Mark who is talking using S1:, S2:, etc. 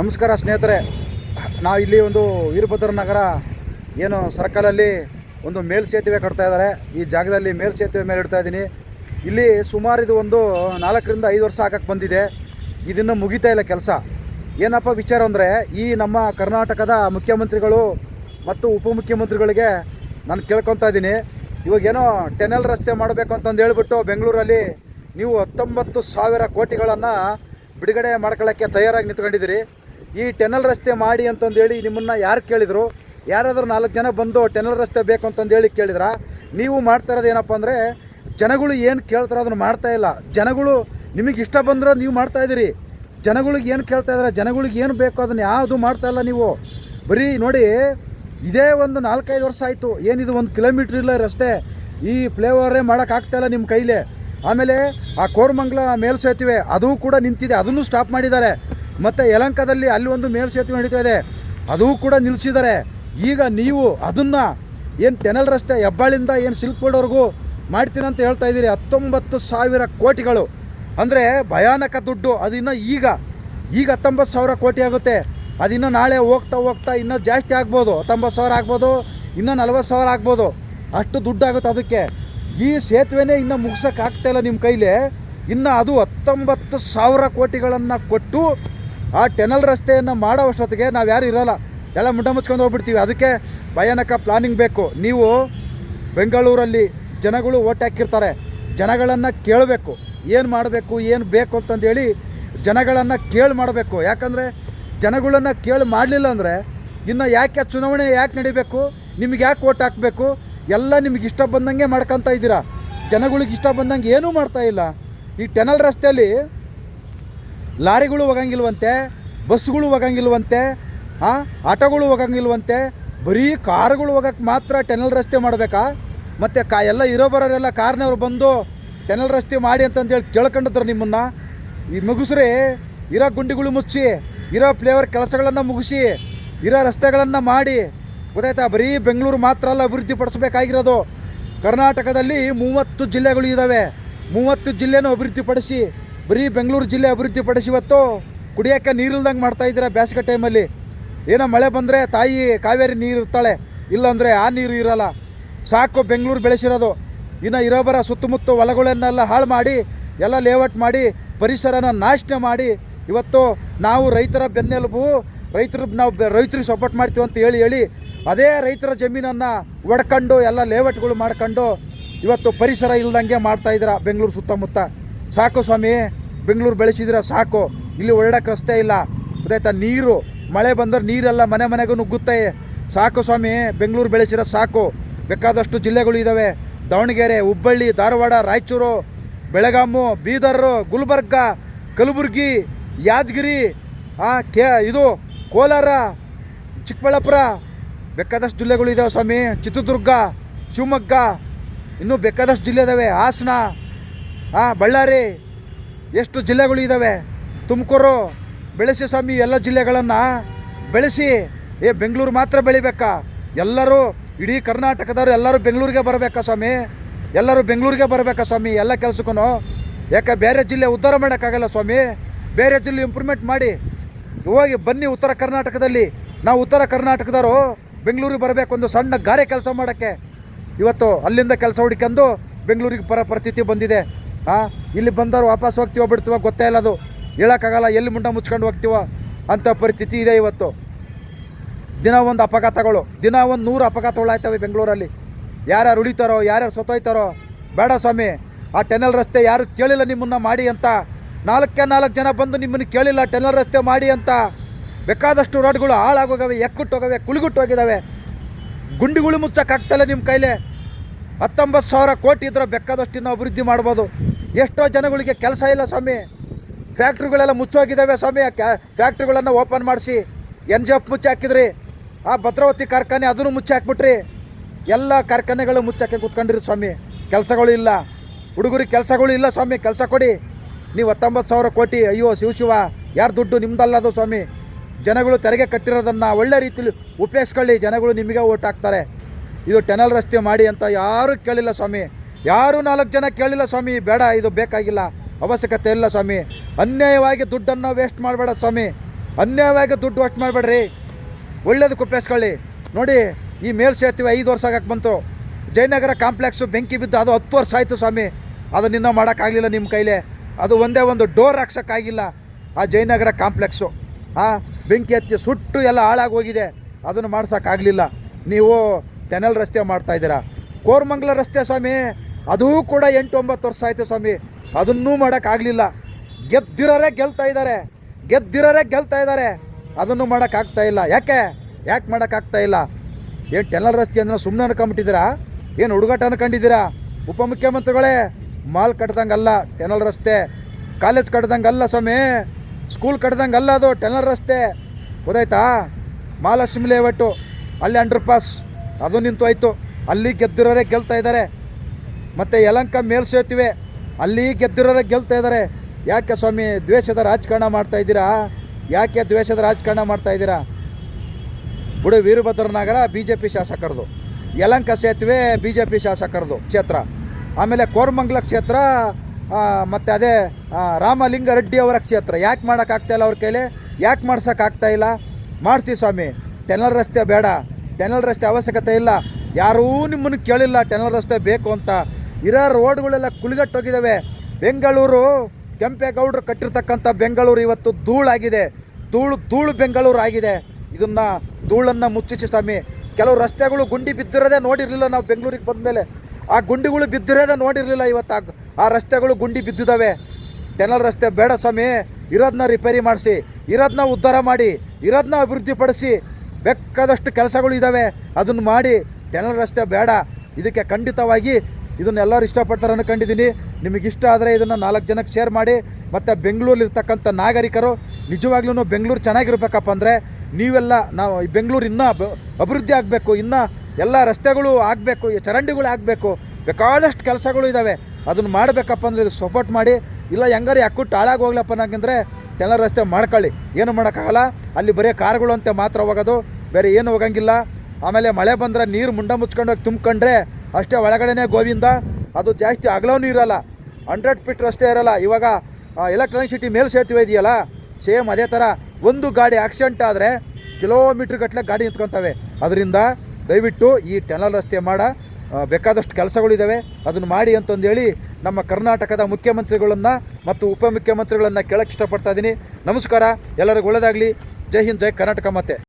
S1: ನಮಸ್ಕಾರ ಸ್ನೇಹಿತರೆ. ನಾವು ಇಲ್ಲಿ ಒಂದು ವೀರಭದ್ರ ನಗರ ಏನು ಸರ್ಕಲಲ್ಲಿ ಒಂದು ಮೇಲ್ಸೇತುವೆ ಕಟ್ತಾ ಇದ್ದಾರೆ. ಈ ಜಾಗದಲ್ಲಿ ಮೇಲ್ಸೇತುವೆ ಮೇಲೆ ಇಡ್ತಾ ಇದ್ದೀನಿ. ಇಲ್ಲಿ ಸುಮಾರು ಇದು ಒಂದು ನಾಲ್ಕರಿಂದ ಐದು ವರ್ಷ ಆಗಕ್ಕೆ ಬಂದಿದೆ. ಇದನ್ನು ಮುಗಿತಾ ಇಲ್ಲ ಕೆಲಸ. ಏನಪ್ಪ ವಿಚಾರ ಅಂದರೆ, ಈ ನಮ್ಮ ಕರ್ನಾಟಕದ ಮುಖ್ಯಮಂತ್ರಿಗಳು ಮತ್ತು ಉಪಮುಖ್ಯಮಂತ್ರಿಗಳಿಗೆ ನಾನು ಕೇಳ್ಕೊತಾ ಇದ್ದೀನಿ. ಇವಾಗೇನೋ ಟೆನಲ್ ರಸ್ತೆ ಮಾಡಬೇಕು ಅಂತಂದು ಹೇಳ್ಬಿಟ್ಟು ಬೆಂಗಳೂರಲ್ಲಿ ನೀವು ಹತ್ತೊಂಬತ್ತು ಸಾವಿರ ಕೋಟಿಗಳನ್ನು ಬಿಡುಗಡೆ ಮಾಡ್ಕೊಳ್ಳೋಕ್ಕೆ ತಯಾರಾಗಿ ನಿಂತ್ಕೊಂಡಿದ್ದೀರಿ. ಈ ಟೆನಲ್ ರಸ್ತೆ ಮಾಡಿ ಅಂತಂದೇಳಿ ನಿಮ್ಮನ್ನು ಯಾರು ಕೇಳಿದರು? ಯಾರಾದರೂ ನಾಲ್ಕು ಜನ ಬಂದು ಟೆನಲ್ ರಸ್ತೆ ಬೇಕು ಅಂತಂದೇಳಿ ಕೇಳಿದ್ರ? ನೀವು ಮಾಡ್ತಾ ಇರೋದು ಏನಪ್ಪ ಅಂದರೆ ಜನಗಳು ಏನು ಕೇಳ್ತಾರೋ ಅದನ್ನು ಮಾಡ್ತಾ ಇಲ್ಲ. ಜನಗಳು ನಿಮಗೆ ಇಷ್ಟ ಬಂದ್ರೆ ನೀವು ಮಾಡ್ತಾ ಇದ್ದೀರಿ. ಜನಗಳಿಗೆ ಏನು ಕೇಳ್ತಾ ಇದ್ದಾರೆ ಜನಗಳಿಗೆ ಏನು ಬೇಕು ಅದನ್ನು ಯಾವುದು ಮಾಡ್ತಾ ಇಲ್ಲ ನೀವು. ಬರೀ ನೋಡಿ, ಇದೇ ಒಂದು ನಾಲ್ಕೈದು ವರ್ಷ ಆಯಿತು. ಏನಿದು ಒಂದು ಕಿಲೋಮೀಟ್ರ್ ಇಲ್ಲ ರಸ್ತೆ. ಈ ಫ್ಲೇವರೇ ಮಾಡೋಕ್ಕಾಗ್ತಾ ಇಲ್ಲ ನಿಮ್ಮ ಕೈಲೇ. ಆಮೇಲೆ ಆ ಕೋರ್ಮಂಗ್ಲ ಮೇಲ್ಸೇತುವೆ, ಅದು ಕೂಡ ನಿಂತಿದೆ. ಅದನ್ನು ಸ್ಟಾಪ್ ಮಾಡಿದ್ದಾರೆ. ಮತ್ತು ಯಲಂಕದಲ್ಲಿ ಅಲ್ಲಿ ಒಂದು ಮೇಲ್ಸೇತುವೆ ನಡೀತಾ ಇದೆ. ಅದು ಕೂಡ ನಿಲ್ಲಿಸಿದ್ದಾರೆ ಈಗ ನೀವು ಅದನ್ನು ಏನು ಟೆನಲ್ ರಸ್ತೆ ಹೆಬ್ಬಾಳಿಂದ ಏನು ಸಿಲ್ಕ್ ಬೋರ್ಡ್ವರೆಗೂ ಮಾಡ್ತೀನಿ ಅಂತ ಹೇಳ್ತಾ ಇದ್ದೀರಿ. ಹತ್ತೊಂಬತ್ತು ಸಾವಿರ ಕೋಟಿಗಳು. ಅಂದರೆ ಭಯಾನಕ ದುಡ್ಡು. ಅದು ಇನ್ನೂ ಈಗ ಈಗ ಹತ್ತೊಂಬತ್ತು ಸಾವಿರ ಕೋಟಿ ಆಗುತ್ತೆ. ಅದಿನ್ನೂ ನಾಳೆ ಹೋಗ್ತಾ ಹೋಗ್ತಾ ಇನ್ನೂ ಜಾಸ್ತಿ ಆಗ್ಬೋದು. ಹತ್ತೊಂಬತ್ತು ಸಾವಿರ ಆಗ್ಬೋದು, ಇನ್ನೂ ನಲ್ವತ್ತು ಸಾವಿರ ಆಗ್ಬೋದು. ಅಷ್ಟು ದುಡ್ಡಾಗುತ್ತೆ ಅದಕ್ಕೆ. ಈ ಸೇತುವೆನೇ ಇನ್ನೂ ಮುಗಿಸೋಕ್ಕಾಗ್ತಾ ಆಗ್ತಾ ಇಲ್ಲ ನಿಮ್ಮ ಕೈಲಿ. ಇನ್ನು ಅದು ಹತ್ತೊಂಬತ್ತು ಸಾವಿರ ಕೋಟಿಗಳನ್ನು ಕೊಟ್ಟು ಆ ಟೆನಲ್ ರಸ್ತೆಯನ್ನು ಮಾಡೋ ಅಷ್ಟೊತ್ತಿಗೆ ನಾವು ಯಾರು ಇರೋಲ್ಲ. ಎಲ್ಲ ಮುಟ್ಟ ಮುಚ್ಕೊಂಡು ಹೋಗ್ಬಿಡ್ತೀವಿ. ಅದಕ್ಕೆ ಭಯಾನಕ ಪ್ಲಾನಿಂಗ್ ಬೇಕು. ನೀವು ಬೆಂಗಳೂರಲ್ಲಿ ಜನಗಳು ಓಟ್ ಹಾಕಿರ್ತಾರೆ. ಜನಗಳನ್ನು ಕೇಳಬೇಕು. ಏನು ಮಾಡಬೇಕು, ಏನು ಬೇಕು ಅಂತಂದೇಳಿ ಜನಗಳನ್ನು ಕೇಳಿ ಮಾಡಬೇಕು. ಯಾಕಂದರೆ ಜನಗಳನ್ನು ಕೇಳಿ ಮಾಡಲಿಲ್ಲ ಅಂದರೆ ಇನ್ನು ಯಾಕೆ ಚುನಾವಣೆ ಯಾಕೆ ನಡಿಬೇಕು? ನಿಮಗೆ ಯಾಕೆ ಓಟ್ ಹಾಕಬೇಕು? ಎಲ್ಲ ನಿಮಗೆ ಇಷ್ಟ ಬಂದಂಗೆ ಮಾಡ್ಕೊತಾ ಇದ್ದೀರಾ? ಜನಗಳಿಗೆ ಇಷ್ಟ ಬಂದಂಗೆ ಏನೂ ಮಾಡ್ತಾ ಇಲ್ಲ. ಈ ಟೆನಲ್ ರಸ್ತೆಯಲ್ಲಿ ಲಾರಿಗಳು ಹೋಗಂಗಿಲ್ವಂತೆ ಬಸ್ಗಳು ಹೋಗಂಗಿಲ್ವಂತೆ ಆಟೋಗಳು ಹೋಗಂಗಿಲ್ವಂತೆ ಬರೀ ಕಾರ್ಗಳು ಹೋಗಕ್ಕೆ ಮಾತ್ರ ಟೆನಲ್ ರಸ್ತೆ ಮಾಡಬೇಕಾ? ಮತ್ತು ಕಾ, ಎಲ್ಲ ಇರೋ ಬರೋರೆಲ್ಲ ಕಾರ್ನವ್ರು ಬಂದು ಟೆನಲ್ ರಸ್ತೆ ಮಾಡಿ ಅಂತಂದೇಳಿ ಕೇಳ್ಕೊಂಡಿದ್ರು ನಿಮ್ಮನ್ನು. ಈ ಮುಗಿಸ್ರಿ ಇರೋ ಗುಂಡಿಗಳು ಮುಚ್ಚಿ ಇರೋ ಫ್ಲೇವರ್ ಕೆಲಸಗಳನ್ನು ಮುಗಿಸಿ ಇರೋ ರಸ್ತೆಗಳನ್ನು ಮಾಡಿ, ಗೊತ್ತಾಯ್ತಾ? ಬರೀ ಬೆಂಗಳೂರು ಮಾತ್ರ ಅಲ್ಲ ಅಭಿವೃದ್ಧಿ ಪಡಿಸ್ಬೇಕಾಗಿರೋದು ಕರ್ನಾಟಕದಲ್ಲಿ ಮೂವತ್ತು ಜಿಲ್ಲೆಗಳು ಇದ್ದಾವೆ ಮೂವತ್ತು ಜಿಲ್ಲೆನೂ ಅಭಿವೃದ್ಧಿಪಡಿಸಿ ಬರೀ ಬೆಂಗಳೂರು ಜಿಲ್ಲೆ ಅಭಿವೃದ್ಧಿಪಡಿಸಿ ಇವತ್ತು ಕುಡಿಯೋಕ್ಕೆ ನೀರಿಲ್ದಂಗೆ ಮಾಡ್ತಾ ಇದ್ದೀರಾ ಬೇಸಿಗೆ ಟೈಮಲ್ಲಿ? ಏನೋ ಮಳೆ ಬಂದರೆ ತಾಯಿ ಕಾವೇರಿ ನೀರು ಇರ್ತಾಳೆ, ಇಲ್ಲಾಂದರೆ ಆ ನೀರು ಇರಲ್ಲ. ಸಾಕು ಬೆಂಗಳೂರು ಬೆಳೆಸಿರೋದು. ಇನ್ನು ಇರೋ ಬರೋ ಸುತ್ತಮುತ್ತ ಹೊಲಗಳನ್ನೆಲ್ಲ ಹಾಳು ಮಾಡಿ, ಎಲ್ಲ ಲೇಔಟ್ ಮಾಡಿ, ಪರಿಸರನ ನಾಶನ ಮಾಡಿ, ಇವತ್ತು ನಾವು ರೈತರ ಬೆನ್ನೆಲುಬು, ರೈತರು ನಾವು ರೈತರಿಗೆ ಸಪೋರ್ಟ್ ಮಾಡ್ತೀವಿ ಅಂತ ಹೇಳಿ ಹೇಳಿ ಅದೇ ರೈತರ ಜಮೀನನ್ನು ಒಡ್ಕೊಂಡು, ಎಲ್ಲ ಲೇಔಟ್ಗಳು ಮಾಡ್ಕೊಂಡು, ಇವತ್ತು ಪರಿಸರ ಇಲ್ದಂಗೆ ಮಾಡ್ತಾಯಿದ್ದೀರಾ ಬೆಂಗಳೂರು ಸುತ್ತಮುತ್ತ? ಸಾಕು ಸ್ವಾಮಿ, ಬೆಂಗಳೂರು ಬೆಳೆಸಿದ್ರೆ ಸಾಕು. ಇಲ್ಲಿ ಓಡಾಡಕ್ಕೆ ರಸ್ತೆ ಇಲ್ಲ. ಗೊತ್ತಾಯ್ತಾ ನೀರು. ಮಳೆ ಬಂದರೆ ನೀರೆಲ್ಲ ಮನೆ ಮನೆಗೂ ನುಗ್ಗುತ್ತೆ. ಸಾಕು ಸ್ವಾಮಿ, ಬೆಂಗಳೂರು ಬೆಳೆಸಿರೋ ಸಾಕು. ಬೇಕಾದಷ್ಟು ಜಿಲ್ಲೆಗಳು ಇದ್ದಾವೆ ದಾವಣಗೆರೆ, ಹುಬ್ಬಳ್ಳಿ, ಧಾರವಾಡ, ರಾಯಚೂರು, ಬೆಳಗಾಮು, ಬೀದರ್, ಗುಲ್ಬರ್ಗ, ಕಲಬುರ್ಗಿ, ಯಾದಗಿರಿ ಕೆ, ಇದು, ಕೋಲಾರ, ಚಿಕ್ಕಬಳ್ಳಾಪುರ. ಬೇಕಾದಷ್ಟು ಜಿಲ್ಲೆಗಳು ಇದ್ದಾವೆ ಸ್ವಾಮಿ. ಚಿತ್ರದುರ್ಗ, ಶಿವಮೊಗ್ಗ. ಇನ್ನೂ ಬೇಕಾದಷ್ಟು ಜಿಲ್ಲೆ ಇದ್ದಾವೆ ಹಾಸನ ಆ, ಬಳ್ಳಾರಿ, ಎಷ್ಟು ಜಿಲ್ಲೆಗಳು ಇದ್ದಾವೆ ತುಮಕೂರು ಬೆಳೆಸಿ ಸ್ವಾಮಿ ಎಲ್ಲ ಜಿಲ್ಲೆಗಳನ್ನು ಬೆಳೆಸಿ, ಏ, ಬೆಂಗಳೂರು ಮಾತ್ರ ಬೆಳಿಬೇಕಾ? ಎಲ್ಲರೂ, ಇಡೀ ಕರ್ನಾಟಕದವರು ಎಲ್ಲರೂ ಬೆಂಗಳೂರಿಗೆ ಬರಬೇಕಾ ಸ್ವಾಮಿ? ಎಲ್ಲರೂ ಬೆಂಗಳೂರಿಗೆ ಬರಬೇಕಾ ಸ್ವಾಮಿ? ಎಲ್ಲ ಕೆಲಸಕ್ಕೂ ಯಾಕೆ, ಬೇರೆ ಜಿಲ್ಲೆ ಉದ್ಧಾರ ಮಾಡೋಕ್ಕಾಗಲ್ಲ ಸ್ವಾಮಿ? ಬೇರೆ ಜಿಲ್ಲೆ ಇಂಪ್ರೂವ್ಮೆಂಟ್ ಮಾಡಿ, ಹೋಗಿ ಬನ್ನಿ ಉತ್ತರ ಕರ್ನಾಟಕದಲ್ಲಿ. ನಾವು ಉತ್ತರ ಕರ್ನಾಟಕದವರು ಬೆಂಗಳೂರಿಗೆ ಬರಬೇಕು ಒಂದು ಸಣ್ಣ ಗಾರೆ ಕೆಲಸ ಮಾಡೋಕ್ಕೆ. ಇವತ್ತು ಅಲ್ಲಿಂದ ಕೆಲಸ ಹುಡ್ಕೊಂಡು ಬೆಂಗಳೂರಿಗೆ ಬರೋ ಪರಿಸ್ಥಿತಿ ಬಂದಿದೆ. ಹಾಂ ಇಲ್ಲಿ ಬಂದವರು ವಾಪಸ್ ಹೋಗ್ತೀವೋ ಬಿಡ್ತೀವೋ ಗೊತ್ತೇ ಇಲ್ಲ ಅದು. ಹೇಳೋಕ್ಕಾಗಲ್ಲ, ಎಲ್ಲಿ ಮುಂಡ ಮುಚ್ಕೊಂಡು ಹೋಗ್ತೀವೋ ಅಂಥ ಪರಿಸ್ಥಿತಿ ಇದೆ ಇವತ್ತು. ದಿನ ಒಂದು ಅಪಘಾತಗಳು, ದಿನ ಒಂದು ನೂರು ಅಪಘಾತಗಳು ಆಯ್ತವೆ ಬೆಂಗಳೂರಲ್ಲಿ. ಯಾರ್ಯಾರು ಉಳಿತಾರೋ, ಯಾರ್ಯಾರು ಸತ್ತೋಯ್ತಾರೋ, ಬೇಡ ಸ್ವಾಮಿ, ಆ ಟೆನಲ್ ರಸ್ತೆ ಯಾರು ಕೇಳಿಲ್ಲ ನಿಮ್ಮನ್ನು ಮಾಡಿ ಅಂತ. ನಾಲ್ಕೇ ನಾಲ್ಕು ಜನ ಬಂದು ನಿಮ್ಮನ್ನು ಕೇಳಿಲ್ಲ, ಟೆನಲ್ ರಸ್ತೆ ಮಾಡಿ ಅಂತ. ಬೇಕಾದಷ್ಟು ರೋಡ್ಗಳು ಹಾಳಾಗೋಗವೆ, ಎಕ್ಕುಟ್ಟೋಗವೆ ಕುಳಿಗುಟ್ಟೋಗಿದ್ದಾವೆ ಗುಂಡಿಗಳು ಮುಚ್ಚಕ್ಕಾಗ್ತಲ್ಲ ನಿಮ್ಮ ಕೈಲೇ. ಹತ್ತೊಂಬತ್ತು ಸಾವಿರ ಕೋಟಿ ಇದ್ರೆ ಬೇಕಾದಷ್ಟು ಇನ್ನೂ ಅಭಿವೃದ್ಧಿ ಮಾಡ್ಬೋದು. ಎಷ್ಟೋ ಜನಗಳಿಗೆ ಕೆಲಸ ಇಲ್ಲ ಸ್ವಾಮಿ. ಫ್ಯಾಕ್ಟ್ರಿಗಳೆಲ್ಲ ಮುಚ್ಚೋಗಿದ್ದಾವೆ ಸ್ವಾಮಿ. ಕ್ಯಾ, ಫ್ಯಾಕ್ಟ್ರಿಗಳನ್ನು ಓಪನ್ ಮಾಡಿಸಿ ಎನ್ ಜಿ ಎಫ್ ಮುಚ್ಚಿ ಹಾಕಿದ್ರಿ. ಆ ಭದ್ರಾವತಿ ಕಾರ್ಖಾನೆ ಅದನ್ನು ಮುಚ್ಚಿ ಹಾಕ್ಬಿಟ್ರಿ. ಎಲ್ಲ ಕಾರ್ಖಾನೆಗಳು ಮುಚ್ಚಾಕೆ ಕೂತ್ಕೊಂಡಿರಿ ಸ್ವಾಮಿ. ಕೆಲಸಗಳು ಇಲ್ಲ. ಹುಡುಗರಿಗೆ ಕೆಲಸಗಳು ಇಲ್ಲ ಸ್ವಾಮಿ. ಕೆಲಸ ಕೊಡಿ. ನೀವು ಹತ್ತೊಂಬತ್ತು ಸಾವಿರ ಕೋಟಿ, ಅಯ್ಯೋ ಶಿವ ಶಿವ, ಯಾರು ದುಡ್ಡು ನಿಮ್ದಲ್ಲದು ಸ್ವಾಮಿ. ಜನಗಳು ತೆರಿಗೆ ಕಟ್ಟಿರೋದನ್ನು ಒಳ್ಳೆ ರೀತಿಯಲ್ಲಿ ಉಪಯೋಗಿಸ್ಕೊಳ್ಳಿ. ಜನಗಳು ನಿಮಗೆ ಓಟ್ ಹಾಕ್ತಾರೆ. ಇದು ಟೆನಲ್ ರಸ್ತೆ ಮಾಡಿ ಅಂತ ಯಾರೂ ಕೇಳಿಲ್ಲ ಸ್ವಾಮಿ. ಯಾರೂ ನಾಲ್ಕು ಜನ ಕೇಳಿಲ್ಲ ಸ್ವಾಮಿ. ಬೇಡ, ಇದು ಬೇಕಾಗಿಲ್ಲ. ಅವಶ್ಯಕತೆ ಇಲ್ಲ ಸ್ವಾಮಿ. ಅನ್ಯಾಯವಾಗಿ ದುಡ್ಡನ್ನು ವೇಸ್ಟ್ ಮಾಡಬೇಡ ಸ್ವಾಮಿ. ಅನ್ಯಾಯವಾಗಿ ದುಡ್ಡು ವೇಸ್ಟ್ ಮಾಡಬೇಡ್ರಿ. ಒಳ್ಳೇದಕ್ಕೆ ಉಪಯೋಗಿಸ್ಕೊಳ್ಳಿ ನೋಡಿ, ಈ ಮೇಲ್ಸೇತುವೆ ಐದು ವರ್ಷ ಆಗಕ್ಕೆ ಬಂತು. ಜಯನಗರ ಕಾಂಪ್ಲೆಕ್ಸು ಬೆಂಕಿ ಬಿದ್ದು ಅದು ಹತ್ತು ವರ್ಷ ಆಯಿತು ಸ್ವಾಮಿ. ಅದು ನಿನ್ನ ಮಾಡೋಕ್ಕಾಗಲಿಲ್ಲ ನಿಮ್ಮ ಕೈಲೇ. ಅದು ಒಂದೇ ಒಂದು ಡೋರ್ ಹಾಕ್ಸೋಕ್ಕಾಗಿಲ್ಲ. ಆ ಜಯನಗರ ಕಾಂಪ್ಲೆಕ್ಸು. ಆ ಬೆಂಕಿ ಹತ್ತಿ ಸುಟ್ಟು ಎಲ್ಲ ಹಾಳಾಗಿ ಹೋಗಿದೆ. ಅದನ್ನು ಮಾಡ್ಸೋಕ್ಕಾಗಲಿಲ್ಲ. ನೀವು ಟೆನಲ್ ರಸ್ತೆ ಮಾಡ್ತಾ ಇದ್ದೀರಾ? ಕೋರ್ಮಂಗ್ಲ ರಸ್ತೆ ಸ್ವಾಮಿ, ಅದೂ ಕೂಡ ಎಂಟು ಒಂಬತ್ತು ವರ್ಷ ಆಯಿತು ಸ್ವಾಮಿ. ಅದನ್ನೂ ಮಾಡೋಕ್ಕಾಗಲಿಲ್ಲ ಗೆದ್ದಿರೋರೇ ಗೆಲ್ತಾ ಇದ್ದಾರೆ. ಗೆದ್ದಿರೋರೇ ಗೆಲ್ತಾ ಇದ್ದಾರೆ. ಅದನ್ನು ಮಾಡೋಕ್ಕಾಗ್ತಾ ಇಲ್ಲ. ಯಾಕೆ? ಯಾಕೆ ಮಾಡೋಕ್ಕಾಗ್ತಾ ಇಲ್ಲ? ಏನು ಟೆನಲ್ ರಸ್ತೆ ಅಂದ್ರೆ ಸುಮ್ಮನೆ ಅನ್ಕೊಂಬಿಟ್ಟಿದ್ದೀರಾ? ಏನು ಹುಡುಗಾಟ ಅನ್ಕೊಂಡಿದ್ದೀರಾ? ಉಪಮುಖ್ಯಮಂತ್ರಿಗಳೇ, ಮಾಲ್ ಕಟ್ದಂಗಲ್ಲ ಟೆನಲ್ ರಸ್ತೆ. ಕಾಲೇಜ್ ಕಟ್ದಂಗಲ್ಲ ಸ್ವಾಮಿ. ಸ್ಕೂಲ್ ಕಟ್ದಂಗಲ್ಲ ಅದು ಟೆನಲ್ ರಸ್ತೆ. ಗೊತ್ತಾಯ್ತಾ? ಮಹಾಲಕ್ಷ್ಮಿ ಲೇಔಟು, ಅಲ್ಲಿ ಅಂಡರ್ ಪಾಸ್ ಅದು ನಿಂತು ಅಲ್ಲಿ ಗೆದ್ದಿರೋರೇ ಗೆಲ್ತಾ ಇದ್ದಾರೆ. ಮತ್ತು ಯಲಂಕ ಮೇಲ್ಸೇತುವೆ ಅಲ್ಲಿ ಗೆದ್ದಿರೋರೇ ಗೆಲ್ತಾ ಇದ್ದಾರೆ. ಯಾಕೆ ಸ್ವಾಮಿ, ದ್ವೇಷದ ರಾಜಕಾರಣ ಮಾಡ್ತಾ ಇದ್ದೀರಾ? ಯಾಕೆ ದ್ವೇಷದ ರಾಜಕಾರಣ ಮಾಡ್ತಾ ಇದ್ದೀರಾ? ಬಿಡು ವೀರಭದ್ರನಗರ ಬಿ ಜೆ ಪಿ ಶಾಸಕರದು. ಯಲಂಕ ಸೇತುವೆ ಬಿ ಜೆ ಪಿ ಶಾಸಕರದು ಕ್ಷೇತ್ರ. ಆಮೇಲೆ ಕೋರಮಂಗಲ ಕ್ಷೇತ್ರ ಮತ್ತು ಅದೇ ರಾಮಲಿಂಗ ರೆಡ್ಡಿ ಅವರ ಕ್ಷೇತ್ರ. ಯಾಕೆ ಮಾಡೋಕ್ಕಾಗ್ತಾಯಿಲ್ಲ ಅವ್ರ ಕೈಲಿ? ಯಾಕೆ ಮಾಡ್ಸೋಕ್ಕಾಗ್ತಾ ಇಲ್ಲ? ಮಾಡಿಸಿ ಸ್ವಾಮಿ. ಟೆನಲ್ ರಸ್ತೆ ಬೇಡ. ಟೆನಲ್ ರಸ್ತೆ ಅವಶ್ಯಕತೆ ಇಲ್ಲ. ಯಾರೂ ನಿಮ್ಮನ್ನು ಕೇಳಿಲ್ಲ ಟೆನಲ್ ರಸ್ತೆ ಬೇಕು ಅಂತ. ಇರೋ ರೋಡ್ಗಳೆಲ್ಲ ಕುಳಿಗಟ್ಟೋಗಿದ್ದಾವೆ ಬೆಂಗಳೂರು, ಕೆಂಪೇಗೌಡರು ಕಟ್ಟಿರ್ತಕ್ಕಂಥ ಬೆಂಗಳೂರು ಇವತ್ತು ಧೂಳಾಗಿದೆ. ಧೂಳು ಧೂಳು ಬೆಂಗಳೂರು ಆಗಿದೆ. ಇದನ್ನು ಧೂಳನ್ನು ಮುಚ್ಚಿಸಿ ಸ್ವಾಮಿ. ಕೆಲವು ರಸ್ತೆಗಳು ಗುಂಡಿ ಬಿದ್ದಿರೋದೇ ನೋಡಿರಲಿಲ್ಲ ನಾವು ಬೆಂಗಳೂರಿಗೆ ಬಂದಮೇಲೆ. ಆ ಗುಂಡಿಗಳು ಬಿದ್ದಿರೋದೇ ನೋಡಿರಲಿಲ್ಲ ಇವತ್ತು ಆ ರಸ್ತೆಗಳು ಗುಂಡಿ ಬಿದ್ದಿದ್ದಾವೆ ಟೆನಲ್ ರಸ್ತೆ ಬೇಡ ಸ್ವಾಮಿ. ಇರೋದನ್ನ ರಿಪೇರಿ ಮಾಡಿಸಿ. ಇರೋದನ್ನ ಉದ್ಧಾರ ಮಾಡಿ. ಇರೋದನ್ನ ಅಭಿವೃದ್ಧಿಪಡಿಸಿ. ಬೇಕಾದಷ್ಟು ಕೆಲಸಗಳು ಇದ್ದಾವೆ ಅದನ್ನು ಮಾಡಿ ಟೆನಲ್ ರಸ್ತೆ ಬೇಡ. ಇದಕ್ಕೆ ಖಂಡಿತವಾಗಿ ಇದನ್ನ ಎಲ್ಲರೂ ಇಷ್ಟಪಡ್ತಾರೆ ನಿಮಗೆ ಇಷ್ಟ ಆದರೆ ಇದನ್ನು ನಾಲ್ಕು ಜನಕ್ಕೆ ಶೇರ್ ಮಾಡಿ. ಮತ್ತು ಬೆಂಗಳೂರಲ್ಲಿರ್ತಕ್ಕಂಥ ನಾಗರಿಕರು ನಿಜವಾಗ್ಲೂ ಬೆಂಗಳೂರು ಚೆನ್ನಾಗಿರ್ಬೇಕಪ್ಪ ಅಂದರೆ ನೀವೆಲ್ಲ ನಾವು ಈ ಬೆಂಗಳೂರು ಇನ್ನೂ ಅಭಿವೃದ್ಧಿ ಆಗಬೇಕು. ಇನ್ನೂ ಎಲ್ಲ ರಸ್ತೆಗಳು ಆಗಬೇಕು ಚರಂಡಿಗಳು ಆಗಬೇಕು. ಬೇಕಾದಷ್ಟು ಕೆಲಸಗಳು ಇದ್ದಾವೆ ಅದನ್ನು ಮಾಡಬೇಕಪ್ಪ ಅಂದರೆ ಇದು ಸಪೋರ್ಟ್ ಮಾಡಿ. ಇಲ್ಲ ಹೆಂಗಾರು ಯಾಕುಟ್ಟು ಹಾಳಾಗಿ ಹೋಗ್ಲಪ್ಪ ಟೆನರ್ ರಸ್ತೆ ಮಾಡ್ಕೊಳ್ಳಿ. ಏನು ಮಾಡೋಕ್ಕಾಗಲ್ಲ. ಅಲ್ಲಿ ಬರೀ ಕಾರ್ಗಳು ಅಂತೆ ಮಾತ್ರ ಹೋಗೋದು. ಬೇರೆ ಏನು ಹೋಗಂಗಿಲ್ಲ. ಆಮೇಲೆ ಮಳೆ ಬಂದರೆ ನೀರು ಮುಂಡ ಮುಚ್ಕೊಂಡು ಹೋಗಿ ತುಂಬ್ಕೊಂಡ್ರೆ ಅಷ್ಟೇ ಒಳಗಡೆನೇ ಗೋವಿಂದ. ಅದು ಜಾಸ್ತಿ ಅಗಲವೂ ಇರಲ್ಲ. ಹಂಡ್ರೆಡ್ ಫೀಟ್ ರಸ್ತೆ ಇರಲ್ಲ. ಇವಾಗ ಎಲೆಕ್ಟ್ರಾನಿಕ್ ಸಿಟಿ ಮೇಲೆ ಸೇತುವೆ ಇದೆಯಲ್ಲ, ಸೇಮ್ ಅದೇ ಥರ ಒಂದು ಗಾಡಿ ಆಕ್ಸಿಡೆಂಟ್ ಆದರೆ ಕಿಲೋಮೀಟ್ರ್ ಗಟ್ಟಲೆ ಗಾಡಿ ನಿಂತ್ಕೊತವೆ. ಅದರಿಂದ ದಯವಿಟ್ಟು ಈ ಟೆನಲ್ ರಸ್ತೆ ಮಾಡ. ಬೇಕಾದಷ್ಟು ಕೆಲಸಗಳಿದ್ದಾವೆ ಅದನ್ನು ಮಾಡಿ ಅಂತಂದೇಳಿ ನಮ್ಮ ಕರ್ನಾಟಕದ ಮುಖ್ಯಮಂತ್ರಿಗಳನ್ನು ಮತ್ತು ಉಪಮುಖ್ಯಮಂತ್ರಿಗಳನ್ನು ಕೇಳಕ್ಕೆ ಇಷ್ಟಪಡ್ತಾ ಇದ್ದೀನಿ ನಮಸ್ಕಾರ. ಎಲ್ಲರಿಗೂ ಒಳ್ಳೆಯದಾಗಲಿ ಜೈ ಹಿಂದ್, ಜೈ ಕರ್ನಾಟಕ ಮತ್ತೆ